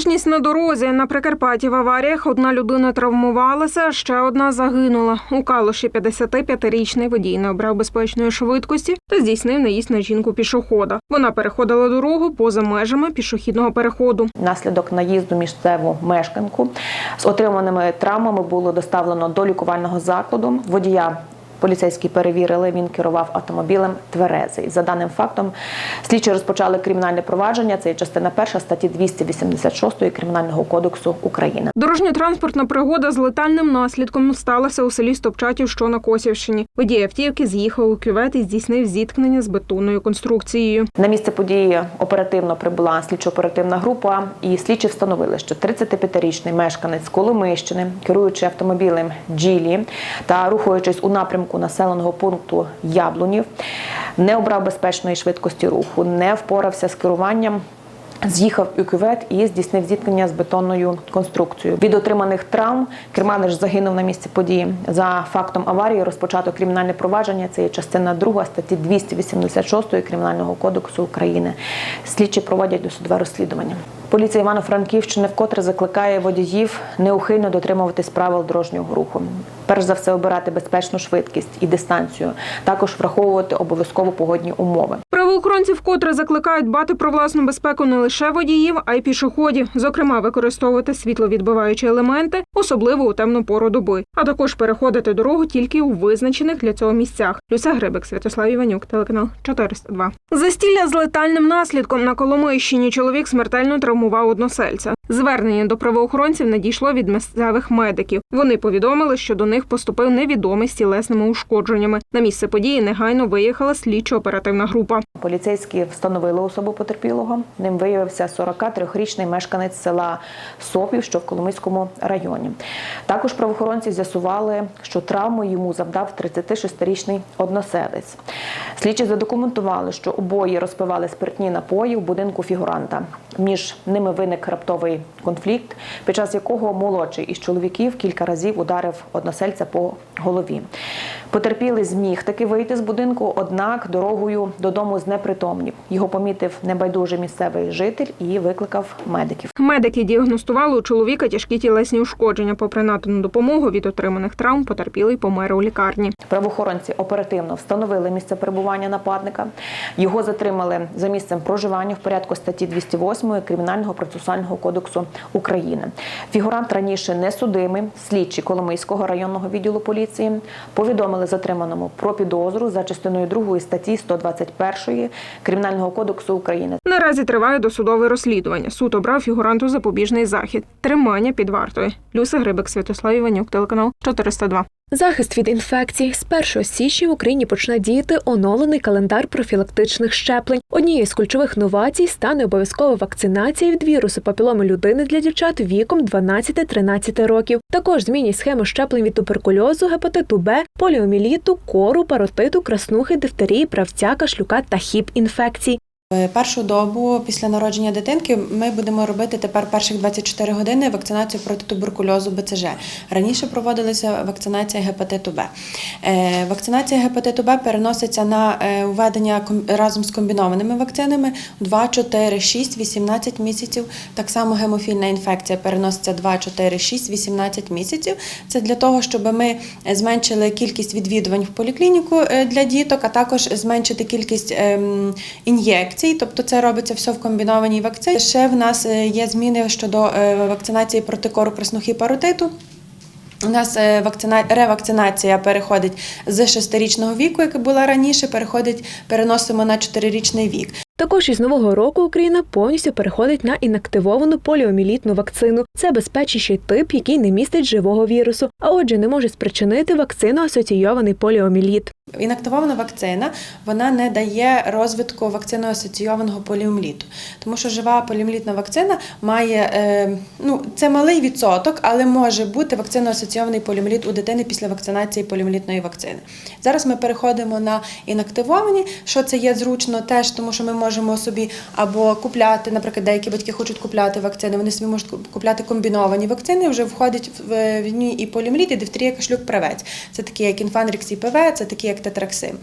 Обережність на дорозі на Прикарпатті в аваріях одна людина травмувалася, ще одна загинула. У Калуші 55-річний водій не обрав безпечної швидкості та здійснив наїзд на жінку пішохода. Вона переходила дорогу поза межами пішохідного переходу. Внаслідок наїзду місцеву мешканку з отриманими травмами було доставлено до лікувального закладу. Водія поліцейські перевірили, він керував автомобілем тверезий. За даним фактом, слідчі розпочали кримінальне провадження. Це є частина перша статті 286 Кримінального кодексу України. Дорожньо-транспортна пригода з летальним наслідком сталася у селі Стопчатів, що на Косівщині. Водій автівки з'їхав у кювет і здійснив зіткнення з бетонною конструкцією. На місце події оперативно прибула слідчо-оперативна група, і слідчі встановили, що 35-річний мешканець Коломийщини, керуючи автомобілем Джілі та рухаючись у напрямку населеного пункту Яблунів, не обрав безпечної швидкості руху, не впорався з керуванням. З'їхав у кювет і здійснив зіткнення з бетонною конструкцією. Від отриманих травм керманич загинув на місці події. За фактом аварії розпочато кримінальне провадження. Це є частина 2 статті 286 Кримінального кодексу України. Слідчі проводять досудове розслідування. Поліція Івано-Франківщини вкотре закликає водіїв неухильно дотримуватись правил дорожнього руху. Перш за все, обирати безпечну швидкість і дистанцію, також враховувати обов'язково погодні умови. Правоохоронці вкотре закликають дбати про власну безпеку не лише водіїв, а й пішоходів, зокрема використовувати світловідбиваючі елементи, особливо у темну пору доби, а також переходити дорогу тільки у визначених для цього місцях. Люся Грибик, Святослав Іванюк, телеканал 402. Застілля з летальним наслідком на Коломийщині чоловік смертельно травмував односельця. Звернення до правоохоронців надійшло від місцевих медиків. Вони повідомили, що до них поступив невідомий з тілесними ушкодженнями. На місце події негайно виїхала слідчо-оперативна група. Поліцейські встановили особу потерпілого. Ним виявився 43-річний мешканець села Сопів, що в Коломийському районі. Також правоохоронці з'ясували, що травму йому завдав 36-річний односелець. Слідчі задокументували, що обоє розпивали спиртні напої в будинку фігуранта. Між ними виник раптовий конфлікт, під час якого молодший із чоловіків кілька разів ударив односельця по голові. Потерпілий зміг таки вийти з будинку, однак дорогою додому знепритомнів. Його помітив небайдужий місцевий житель і викликав медиків. Медики діагностували у чоловіка тяжкі тілесні ушкодження. Попри надану допомогу від отриманих травм, потерпілий помер у лікарні. Правоохоронці оперативно встановили місце перебування нападника. Його затримали за місцем проживання в порядку статті 208 Кримінального процесуального кодексу України. Фігурант раніше не судимий. Слідчі Коломийського районного відділу поліції повідомили затриманому про підозру за частиною 2 статті 121 Кримінального кодексу України. Наразі триває досудове розслідування. Суд обрав фігуранту запобіжний захід. Тримання під вартою. Люся Грибик, Святослав Іванюк, телеканал 402. Захист від інфекцій з 1 січня в Україні почне діяти оновлений календар профілактичних щеплень. Однією з ключових новацій стане обов'язкова вакцинація від вірусу папіломи людини для дівчат віком 12-13 років. Також змінять схему щеплень від туберкульозу, гепатиту Б, поліоміліту, кору, паротиту, краснухи, дифтерії, правця, кашлюка та хіп інфекцій. Е, Першу добу після народження дитинки ми будемо робити тепер перших 24 години вакцинацію проти туберкульозу БЦЖ. Раніше проводилася вакцинація гепатиту Б. Е, Вакцинація гепатиту Б переноситься на е, введення разом з комбінованими вакцинами 2, 4, 6, 18 місяців. Так само гемофільна інфекція переноситься 2, 4, 6, 18 місяців. Це для того, щоб ми зменшили кількість відвідувань в поліклініку для діток, а також зменшити кількість ем, ін'єкцій. Тобто це робиться все в комбінованій вакцині. Ще в нас е, є зміни щодо е, вакцинації проти кору краснухи паротиту. У нас е, вакцина... ревакцинація переходить з 6-річного віку, яка була раніше, переходить, переносимо на 4-річний вік. Також із нового року Україна повністю переходить на інактивовану поліомілітну вакцину. Це безпечніший тип, який не містить живого вірусу, а отже, не може спричинити вакцину асоційований поліоміліт. Інактивована вакцина вона не дає розвитку вакцино-асоційованого поліомліту, тому що жива поліомлітна вакцина має е, ну це малий відсоток, але може бути вакцино-асоційований поліомліт у дитини після вакцинації поліомлітної вакцини. Зараз ми переходимо на інактивовані. Що це є зручно, теж тому що ми можемо можемо собі або купляти, наприклад, деякі батьки хочуть купляти вакцини, вони собі можуть купляти комбіновані вакцини. Вже входять в ній і полімеліт, і дифтерія, кашлюк, правець. Це такі, як інфанрікс і ПВ, це такі, як тетраксим.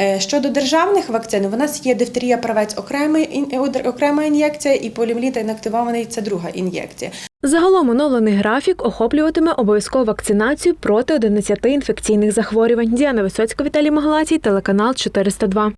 Е, Щодо державних вакцин, у нас є дифтерія, правець окремий окрема ін'єкція, і полімеліт інактивований це друга ін'єкція. Загалом оновлений графік охоплюватиме обов'язкову вакцинацію проти 11 інфекційних захворювань. Діана Висоцька, Віталій Магалацій, телеканал 402.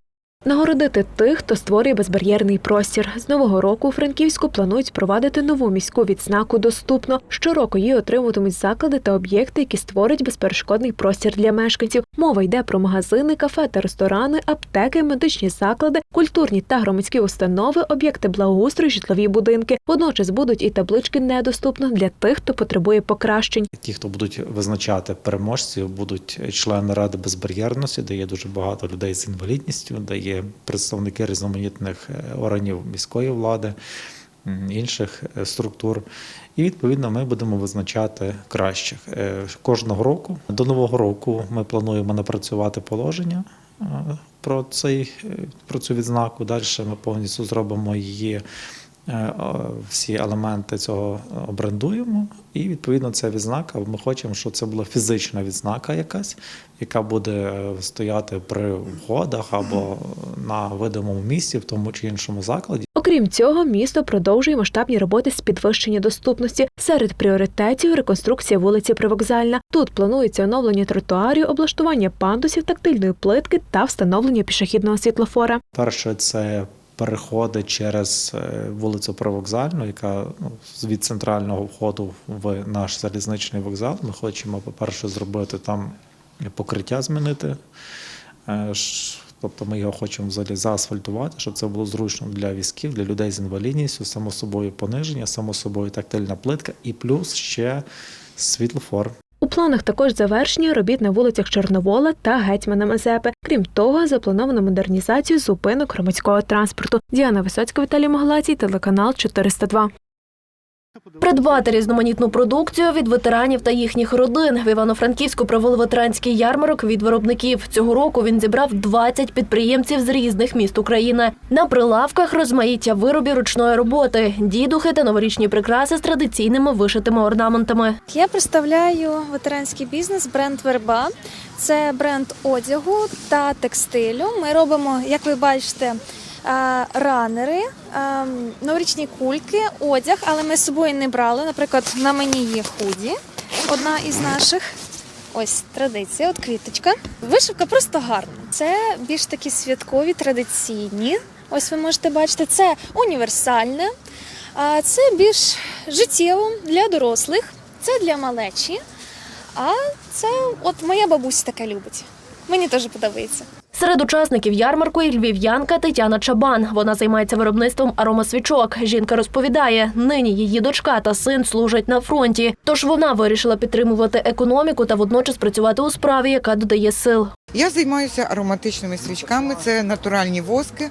Нагородити тих, хто створює безбар'єрний простір. З нового року у Франківську планують впровадити нову міську відзнаку доступно. Щороку її отримуватимуть заклади та об'єкти, які створять безперешкодний простір для мешканців. Мова йде про магазини, кафе та ресторани, аптеки, медичні заклади, культурні та громадські установи, об'єкти благоустрою, житлові будинки. Водночас будуть і таблички недоступно для тих, хто потребує покращень. Ті, хто будуть визначати переможців, будуть члени ради безбар'єрності, де є дуже багато людей з інвалідністю, де є представники різноманітних е, органів міської влади, інших е, структур. І відповідно ми будемо визначати кращих Е, кожного року. До нового року ми плануємо напрацювати положення про цей про цю відзнаку. Далі ми повністю зробимо її. Е, Всі елементи цього обрендуємо, і відповідно ця відзнака. Ми хочемо, щоб це була фізична відзнака, якась, яка буде е, стояти при входах або на видимому місці в тому чи іншому закладі. Окрім цього, місто продовжує масштабні роботи з підвищення доступності. Серед пріоритетів реконструкція вулиці Привокзальна. Тут планується оновлення тротуарів, облаштування пандусів, тактильної плитки та встановлення пішохідного світлофора. Перше, це переходи через е, вулицю Привокзальну, яка ну, від центрального входу в наш залізничний вокзал. Ми хочемо, по-перше, зробити там покриття змінити. Е, Тобто ми його хочемо взагалі заасфальтувати, щоб це було зручно для візків, для людей з інвалідністю, само собою пониження, само собою тактильна плитка і плюс ще світлофор. У планах також завершення робіт на вулицях Чорновола та Гетьмана Мазепи. Крім того, заплановано модернізацію зупинок громадського транспорту. Діана Висоцька, Віталій Моглацій, телеканал 402. Придбати різноманітну продукцію від ветеранів та їхніх родин в Івано-Франківську провели ветеранський ярмарок від виробників. Цього року він зібрав 20 підприємців з різних міст України. На прилавках розмаїття виробів ручної роботи, дідухи та новорічні прикраси з традиційними вишитими орнаментами. Я представляю ветеранський бізнес бренд Верба. Це бренд одягу та текстилю. Ми робимо, як ви бачите, ранери, е, новорічні кульки, одяг, але ми з собою не брали. Наприклад, на мені є худі, одна із наших. Ось традиція, от квіточка. Вишивка просто гарна. Це більш такі святкові, традиційні. Ось ви можете бачити, це універсальне, а це більш життєво для дорослих, це для малечі. А це от моя бабуся таке любить. Мені теж подобається. Серед учасників ярмарку і львів'янка Тетяна Чабан. Вона займається виробництвом аромасвічок. Жінка розповідає, нині її дочка та син служать на фронті. Тож вона вирішила підтримувати економіку та водночас працювати у справі, яка додає сил. Я займаюся ароматичними свічками, це натуральні воски.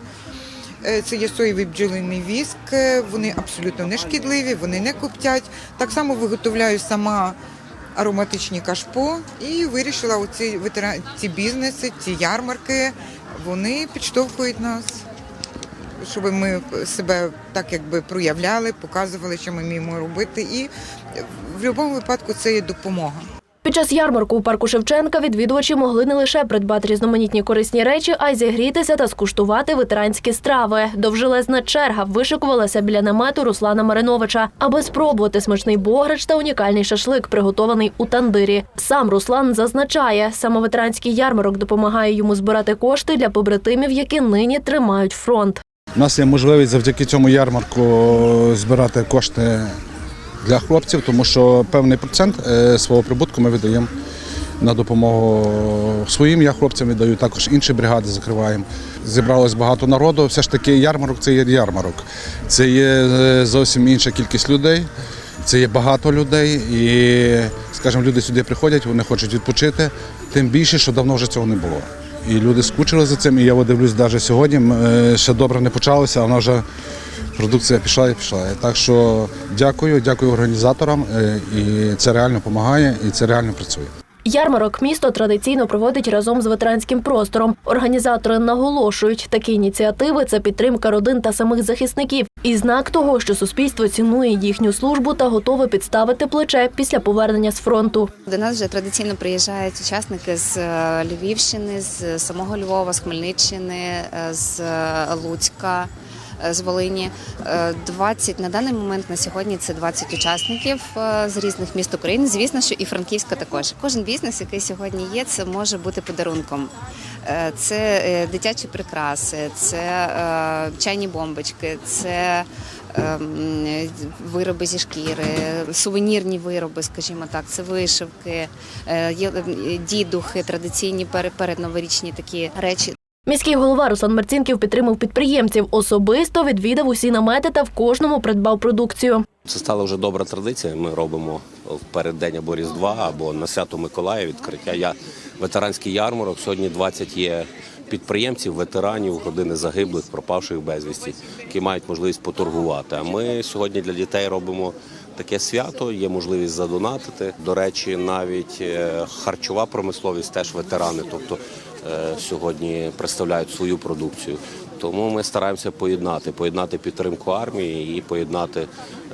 Е, Це є соєвий бджолиний віск, е, вони абсолютно не шкідливі, вони не коптять. Так само виготовляю сама ароматичні кашпо і вирішила оці ветера... ці бізнеси, ці ярмарки, вони підштовхують нас, щоб ми себе так якби проявляли, показували, що ми вміємо робити. І в будь-якому випадку це є допомога. Під час ярмарку у парку Шевченка відвідувачі могли не лише придбати різноманітні корисні речі, а й зігрітися та скуштувати ветеранські страви. Довжелезна черга вишикувалася біля намету Руслана Мариновича, аби спробувати смачний бограч та унікальний шашлик, приготований у тандирі. Сам Руслан зазначає, саме ветеранський ярмарок допомагає йому збирати кошти для побратимів, які нині тримають фронт. У нас є можливість завдяки цьому ярмарку збирати кошти для хлопців, тому що певний процент е, свого прибутку ми віддаємо на допомогу своїм я хлопцям віддаю, також інші бригади закриваємо. Зібралось багато народу. Все ж таки, ярмарок це є ярмарок. Це є е, зовсім інша кількість людей. Це є багато людей, і, скажімо, люди сюди приходять, вони хочуть відпочити. Тим більше, що давно вже цього не було. І люди скучили за цим. І я дивлюсь, навіть сьогодні е, ще добре не почалося, а вона вже продукція пішла і пішла. Так що дякую, дякую організаторам. е, І це реально допомагає, і це реально працює. Ярмарок місто традиційно проводить разом з ветеранським простором. Організатори наголошують, такі ініціативи це підтримка родин та самих захисників і знак того, що суспільство цінує їхню службу та готове підставити плече після повернення з фронту. До нас вже традиційно приїжджають учасники з е, Львівщини, з самого Львова, з Хмельниччини, е, з е, Луцька, е, з Волині. Е, 20, на даний момент на сьогодні це 20 учасників е, з різних міст України. Звісно, що і Франківська також. Кожен бізнес, який сьогодні є, це може бути подарунком. Е, Це е, дитячі прикраси, це е, чайні бомбочки, це ем, вироби зі шкіри, сувенірні вироби, скажімо так, це вишивки, е, е, дідухи, традиційні пере- передноворічні такі речі. Міський голова Руслан Марцінків підтримав підприємців. Особисто відвідав усі намети та в кожному придбав продукцію. Це стала вже добра традиція. Ми робимо в переддень або Різдва, або на свято Миколая відкриття. Я ветеранський ярмарок. Сьогодні 20 є підприємців, ветеранів, родини загиблих, пропавших безвісті, які мають можливість поторгувати. А ми сьогодні для дітей робимо таке свято. Є можливість задонатити. До речі, навіть е, харчова промисловість теж ветерани, тобто сьогодні представляють свою продукцію. Тому ми стараємося поєднати, поєднати підтримку армії і поєднати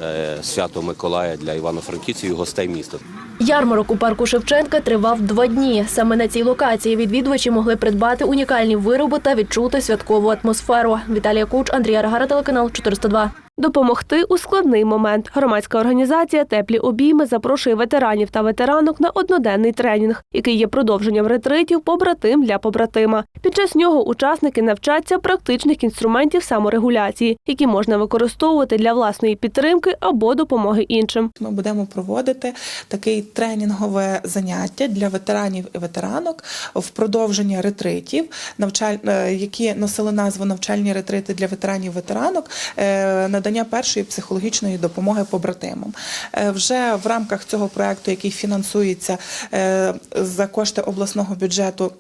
е, свято Миколая для івано-франківців і гостей міста. Ярмарок у парку Шевченка тривав два дні. Саме на цій локації відвідувачі могли придбати унікальні вироби та відчути святкову атмосферу. Віталія Куч, Андрій Аргара, телеканал 402. Допомогти у складний момент. Громадська організація Теплі обійми запрошує ветеранів та ветеранок на одноденний тренінг, який є продовженням ретритів побратим для побратима. Під час нього учасники навчаться практичних інструментів саморегуляції, які можна використовувати для власної підтримки або допомоги іншим. Ми будемо проводити таке тренінгове заняття для ветеранів і ветеранок в продовження ретритів, е, які носили назву навчальні ретрити для ветеранів ветеранок, е, надання першої психологічної допомоги побратимам. Е, Вже в рамках цього проекту, який фінансується е, за кошти обласного бюджету.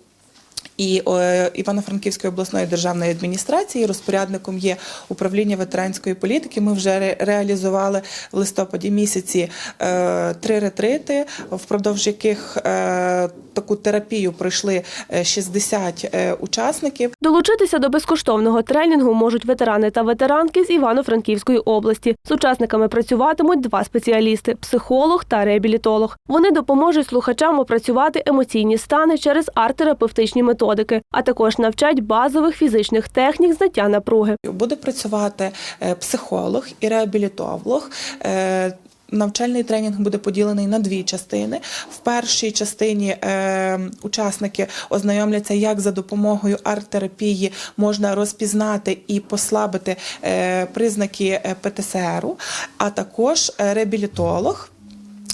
І е, Івано-Франківської обласної державної адміністрації розпорядником є управління ветеранської політики. Ми вже реалізували в листопаді місяці е, три ретрити, впродовж яких е, таку терапію пройшли е, 60 е, учасників. Долучитися до безкоштовного тренінгу можуть ветерани та ветеранки з Івано-Франківської області. З учасниками працюватимуть два спеціалісти психолог та реабілітолог. Вони допоможуть слухачам опрацювати емоційні стани через арт-терапевтичні методики, а також навчать базових фізичних технік зняття напруги. Буде працювати е, психолог і реабілітолог. Е, Навчальний тренінг буде поділений на дві частини. В першій частині е, учасники ознайомляться, як за допомогою арт-терапії можна розпізнати і послабити е, признаки е, ПТСРу, а також реабілітолог.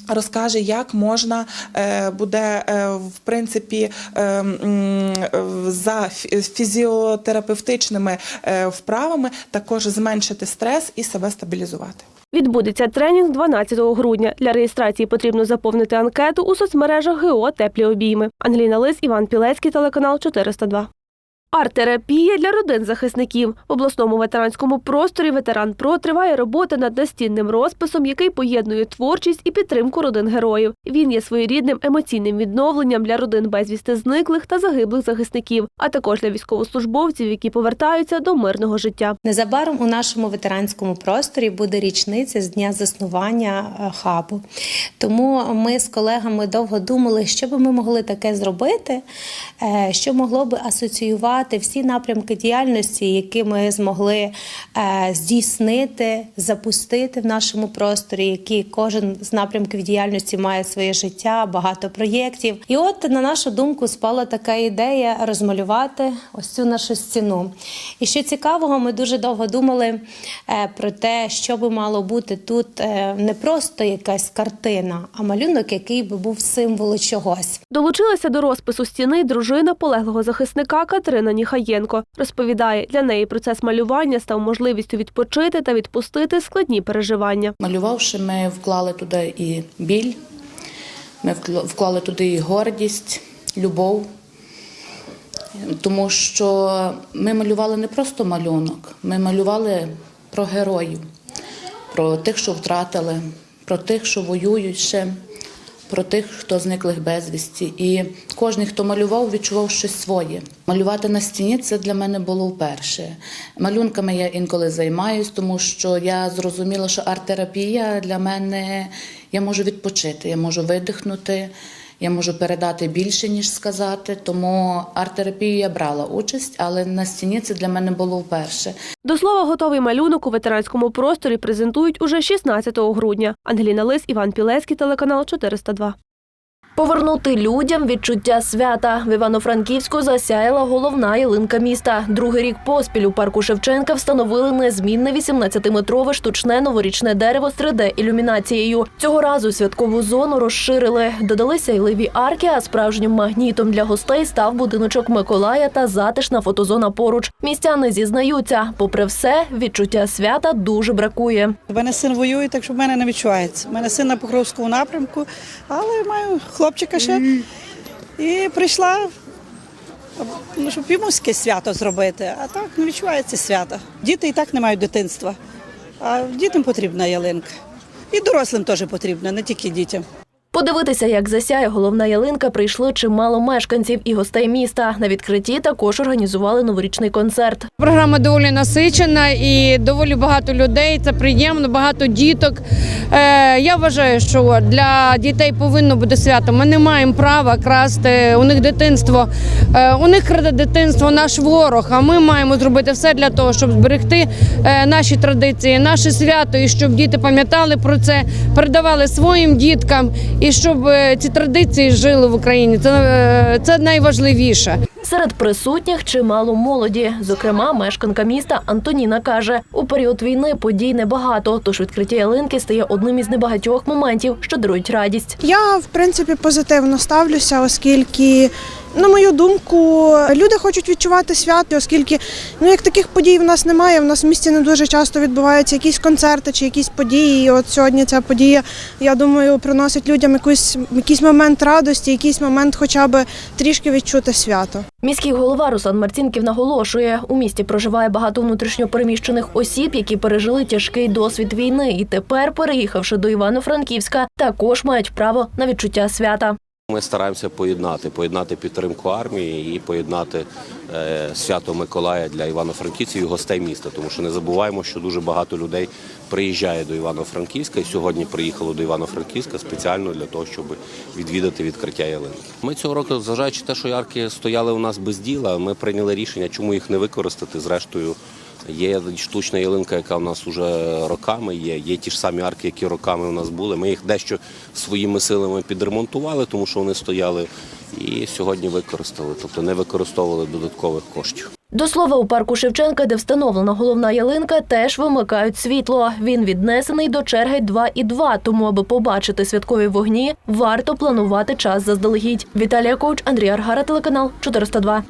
Розкаже, як можна е, буде е, в принципі е, за фізіотерапевтичними вправами також зменшити стрес і себе стабілізувати. Відбудеться тренінг 12 грудня. Для реєстрації потрібно заповнити анкету у соцмережах ГО Теплі обійми. Ангеліна Лис, Іван Пілецький, телеканал 402. Арт-терапія для родин захисників в обласному ветеранському просторі Ветеран Про триває робота над настінним розписом, який поєднує творчість і підтримку родин героїв. Він є своєрідним емоційним відновленням для родин безвісти зниклих та загиблих захисників, а також для військовослужбовців, які повертаються до мирного життя. Незабаром у нашому ветеранському просторі буде річниця з дня заснування е, хабу. Тому ми з колегами довго думали, що би ми могли таке зробити, е, що могло би асоціювати всі напрямки діяльності, які ми змогли е, здійснити, запустити в нашому просторі, які кожен з напрямків діяльності має своє життя, багато проєктів. І от на нашу думку спала така ідея розмалювати ось цю нашу стіну. І що цікавого, ми дуже довго думали е, про те, що би мало бути тут е, не просто якась картина, а малюнок, який би був символом чогось. Долучилася до розпису стіни дружина полеглого захисника Катерина Ніхаєнко. Розповідає, для неї процес малювання став можливістю відпочити та відпустити складні переживання. Малювавши, ми вклали туди і біль, ми вкл- вклали туди і гордість, любов. Тому що ми малювали не просто малюнок, ми малювали про героїв, про тих, що втратили, про тих, що воюють ще, про тих, хто зниклих безвісті. І кожен, хто малював, відчував щось своє. Малювати на стіні це для мене було вперше. Малюнками я інколи займаюсь, тому що я зрозуміла, що арт-терапія для мене я можу відпочити, я можу видихнути. Я можу передати більше, ніж сказати, тому арт-терапію я брала участь, але на стіні це для мене було вперше. До слова, готовий малюнок у ветеранському просторі презентують уже 16 грудня. Ангеліна Лис, Іван Пілецький, телеканал 402. Повернути людям відчуття свята. В Івано-Франківську засяяла головна ялинка міста. Другий рік поспіль у парку Шевченка встановили незмінне 18-метрове штучне новорічне дерево з 3D-ілюмінацією. Цього разу святкову зону розширили. Додали сяйливі арки, а справжнім магнітом для гостей став будиночок Миколая та затишна фотозона поруч. Містяни зізнаються, попри все, відчуття свята дуже бракує. У мене син воює, так що в мене не відчувається. У мене син на Покровському напрямку, але маю хлопчика ще. І прийшла, ну, щоб йому якесь свято зробити. А так не відчувається свято. Діти і так не мають дитинства. А дітям потрібна ялинка. І дорослим теж потрібна, не тільки дітям. Подивитися, як засяє головна ялинка, прийшло чимало мешканців і гостей міста. На відкритті також організували новорічний концерт. Програма доволі насичена і доволі багато людей. Це приємно, багато діток. Е, я вважаю, що для дітей повинно бути свято. Ми не маємо права красти у них дитинство. Е, у них краде дитинство наш ворог. А ми маємо зробити все для того, щоб зберегти е, наші традиції, наше свято, і щоб діти пам'ятали про це, передавали своїм діткам, і щоб е, ці традиції жили в Україні. Це, е, це найважливіше. Серед присутніх чимало молоді. Зокрема, мешканка міста Антоніна каже, у період війни подій небагато, тож відкриття ялинки стає одним із небагатьох моментів, що дарують радість. Я в принципі позитивно ставлюся, оскільки, на мою думку, люди хочуть відчувати свято, оскільки ну як таких подій в нас немає. В нас в місті не дуже часто відбуваються якісь концерти чи якісь події. І от сьогодні ця подія, я думаю, приносить людям якусь якийсь момент радості, якийсь момент, хоча б трішки відчути свято. Міський голова Руслан Марцінків наголошує, у місті проживає багато внутрішньопереміщених осіб, які пережили тяжкий досвід війни, і тепер, переїхавши до Івано-Франківська, також мають право на відчуття свята. Ми стараємося поєднати, поєднати підтримку армії і поєднати е, свято Миколая для Івано-Франківців і гостей міста. Тому що не забуваємо, що дуже багато людей приїжджає до Івано-Франківська і сьогодні приїхало до Івано-Франківська спеціально для того, щоб відвідати відкриття ялинки. Ми цього року, зважаючи те, що ярки стояли у нас без діла, ми прийняли рішення, чому їх не використати. Зрештою, Є штучна ялинка, яка у нас вже роками є. Є ті ж самі арки, які роками у нас були. Ми їх дещо своїми силами підремонтували, тому що вони стояли, і сьогодні використали, тобто не використовували додаткових коштів. До слова, у парку Шевченка, де встановлена головна ялинка, теж вимикають світло. Він віднесений до черги 2 і 2, тому аби побачити святкові вогні, варто планувати час заздалегідь. Віталія Коуч, Андрій Аргара, телеканал 402.